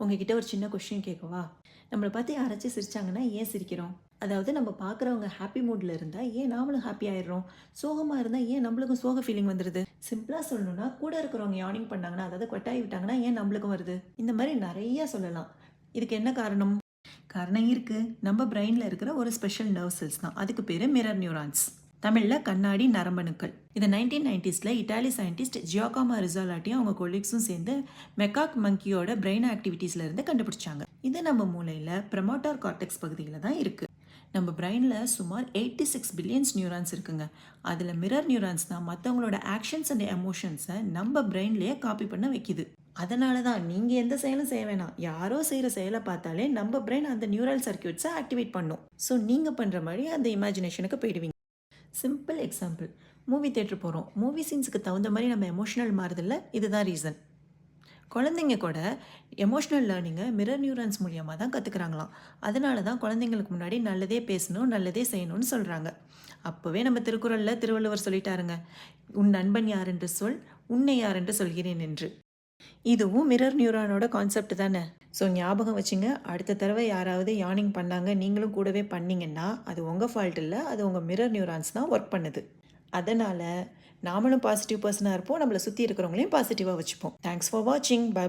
உங்ககிட்ட ஒரு சின்ன கொஷின் கேட்கவா நம்மளை பார்த்து யாராச்சும் சிரிச்சாங்கன்னா ஏன் சிரிக்கிறோம்? அதாவது நம்ம பார்க்குறவங்க ஹாப்பி மூடில் இருந்தால் ஏன் நாமளும் ஹாப்பி ஆயிடுறோம்? சோகமாக இருந்தால் ஏன் நம்மளுக்கும் சோக ஃபீலிங் வந்துடுது சிம்பிளாக சொல்லணும்னா கூட இருக்கிறவங்க யானிங் பண்ணாங்கன்னா அதாவது கொட்டாய் விட்டாங்கன்னா ஏன் நம்மளுக்கும் வருது? இந்த மாதிரி நிறைய சொல்லலாம். இதுக்கு என்ன காரணம்? காரணம் இருக்குது நம்ம பிரெயினில் இருக்கிற ஒரு ஸ்பெஷல் நர்வ் செல்ஸ் தான். அதுக்கு பேர் மிரர் நியூரான்ஸ் தமிழில் கண்ணாடி நரம்பணுக்கள். இது நைன்டீன் நைன்டிஸில் இட்டாலி சயின்டிஸ்ட் ஜியோகாமா ரிசாலாட்டியும் அவங்க கொலீக்ஸும் சேர்ந்து மெக்காக் மங்கியோட பிரெயின் ஆக்டிவிட்டீஸ்லேருந்து கண்டுபிடிச்சாங்க. இது நம்ம மூளையில் ப்ரமோட்டார் கார்டெக்ஸ் பகுதியில் தான் இருக்குது நம்ம பிரெயினில் சுமார் எயிட்டி சிக்ஸ் பில்லியன்ஸ் நியூரான்ஸ் இருக்குங்க. அதில் மிரர் நியூரான்ஸ் தான் மற்றவங்களோட ஆக்ஷன்ஸ் அண்ட் எமோஷன்ஸை நம்ம பிரெயின்லேயே காப்பி பண்ண வைக்குது. அதனால தான் நீங்கள் எந்த செயலும் செய்ய வேணாம். யாரோ செய்கிற செயலை பார்த்தாலே நம்ம பிரெயின் அந்த நியூரல் சர்க்கியூட்ஸை ஆக்டிவேட் பண்ணும். ஸோ நீங்கள் பண்ணுற மாதிரி அந்த இமேஜினேஷனுக்கு போயிடுவீங்க. சிம்பிள் எக்ஸாம்பிள் மூவி தேட்டர் போகிறோம் மூவி சீன்ஸுக்கு தகுந்த மாதிரி நம்ம எமோஷனல் மாறுதில்ல. இதுதான் ரீசன் குழந்தைங்க கூட எமோஷ்னல் லேர்னிங்கை மிரர் நியூரன்ஸ் மூலியமாக தான் கற்றுக்குறாங்களாம் அதனால தான் குழந்தைங்களுக்கு முன்னாடி நல்லதே பேசணும் நல்லதே செய்யணும்னு சொல்கிறாங்க அப்போவே நம்ம திருக்குறளில் திருவள்ளுவர் சொல்லிட்டாருங்க. உன் நண்பன் யார் என்று சொல் உன்னை யார் என்று சொல்கிறேன் என்று. இதுவும் மிரர் நியூரானோட கான்செப்ட் தானே? ஸோ ஞாபகம் வச்சுங்க அடுத்த தடவை யாராவது யானிங் பண்ணாங்க நீங்களும் கூடவே பண்ணீங்கன்னா அது உங்கள் ஃபால்ட் இல்லை அது உங்கள் மிரர் நியூரான்ஸ் தான் ஒர்க் பண்ணுது. அதனால் நாமளும் பாசிட்டிவ் பர்சனாக இருப்போம் நம்மளை சுற்றி இருக்கிறவங்களையும் பாசிட்டிவாக வச்சுப்போம். தேங்க்ஸ் ஃபார் வாட்சிங் பை